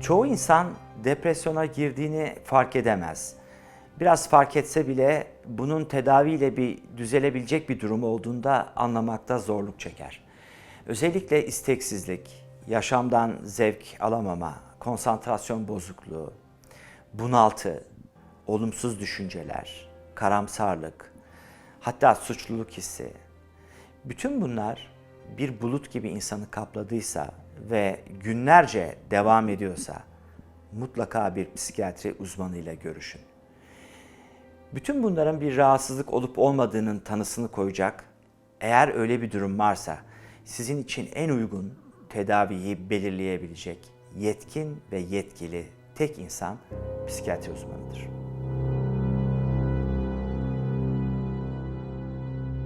Çoğu insan depresyona girdiğini fark edemez. Biraz fark etse bile bunun tedaviyle bir düzelebilecek bir durum olduğunda anlamakta zorluk çeker. Özellikle isteksizlik, yaşamdan zevk alamama, konsantrasyon bozukluğu, bunaltı, olumsuz düşünceler, karamsarlık, hatta suçluluk hissi. Bütün bunlar bir bulut gibi insanı kapladıysa ve günlerce devam ediyorsa mutlaka bir psikiyatri uzmanıyla görüşün. Bütün bunların bir rahatsızlık olup olmadığının tanısını koyacak. Eğer öyle bir durum varsa sizin için en uygun tedaviyi belirleyebilecek yetkin ve yetkili tek insan psikiyatri uzmanıdır.